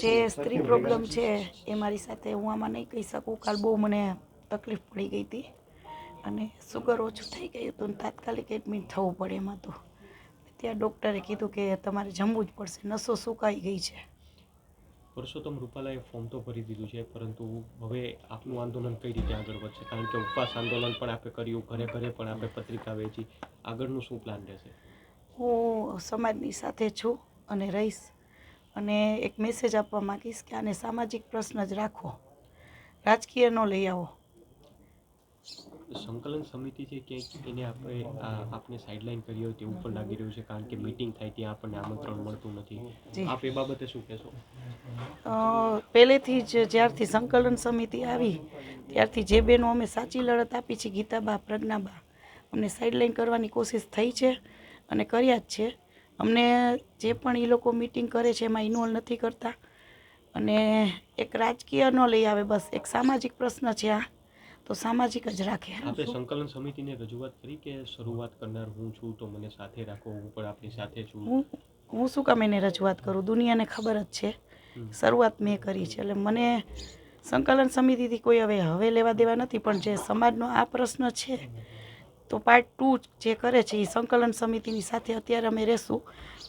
જે સ્ત્રી પ્રોબ્લેમ છે એ મારી સાથે હું આમાં નહીં કહી શકું. કાલ બહુ મને તકલીફ પડી ગઈ હતી અને સુગર ઓછું થઈ ગયું હતું તાત્કાલિક એડમિટ થવું પડે એમાં તો. ત્યાં ડૉક્ટરે કીધું કે તમારે જમવું જ પડશે નસો સુકાઈ ગઈ છે. પુરુષોત્તમ રૂપાલાએ ફોર્મ તો ભરી દીધું છે પરંતુ હવે આપનું આંદોલન કઈ રીતે આગળ વધશે? કારણ કે ઉપવાસ આંદોલન પણ આપણે કર્યું ઘરે ઘરે પણ આપણે પત્રિકા વેચી આગળનું શું પ્લાન રહેશે? હું સમાજની સાથે છું. અને રહીશ. અને એક મેસેજ આપવા માંગીશ કે આને સામાજિક પ્રશ્ન જ રાખો. રાજકીય ન લઈ આવો. સંકલન સમિતિ છે ક્યાંક એને આપણે આપને સાઇડલાઇન કરી હોય તેવું પણ લાગી રહ્યું છે કારણ કે મીટિંગ થાય ત્યાં આપણને આમંત્રણ મળતું નથી. આપ એ બાબતે શું કહેશો? પહેલેથી જ જ્યારથી સંકલન સમિતિ આવી ત્યારથી જે બેનો અમે સાચી લડત આપી છે ગીતાબા પ્રજ્ઞાબા અમને સાઇડલાઇન કરવાની કોશિશ થઈ છે અને કર્યા જ છે. અમને જે પણ એ લોકો મિટિંગ કરે છે એમાં ઇન્વોલ્વ નથી કરતા. અને એક રાજકીય ન લઈ આવે બસ એક સામાજિક પ્રશ્ન છે આ. તો સામાજિક જ રાખે. આપે સંકલન સમિતિને રજૂઆત કરી કે શરૂઆત કરનાર હું છું તો મને સાથે રાખો હું પણ આપની સાથે છું? હું હું શું કામ એને રજૂઆત કરું? દુનિયાને ખબર જ છે. શરૂઆત મેં કરી છે. એટલે મને સંકલન સમિતિથી કોઈ હવે હવે લેવા દેવા નથી પણ જે સમાજનો આ પ્રશ્ન છે તો પાર્ટ ટુ જે કરે છે એ સંકલન સમિતિની સાથે અત્યારે અમે રહેશું.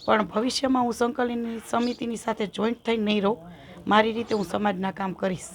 પણ ભવિષ્યમાં હું સંકલન સમિતિની સાથે જોઈન્ટ થઈને નહીં રહું. મારી રીતે હું સમાજના કામ કરીશ.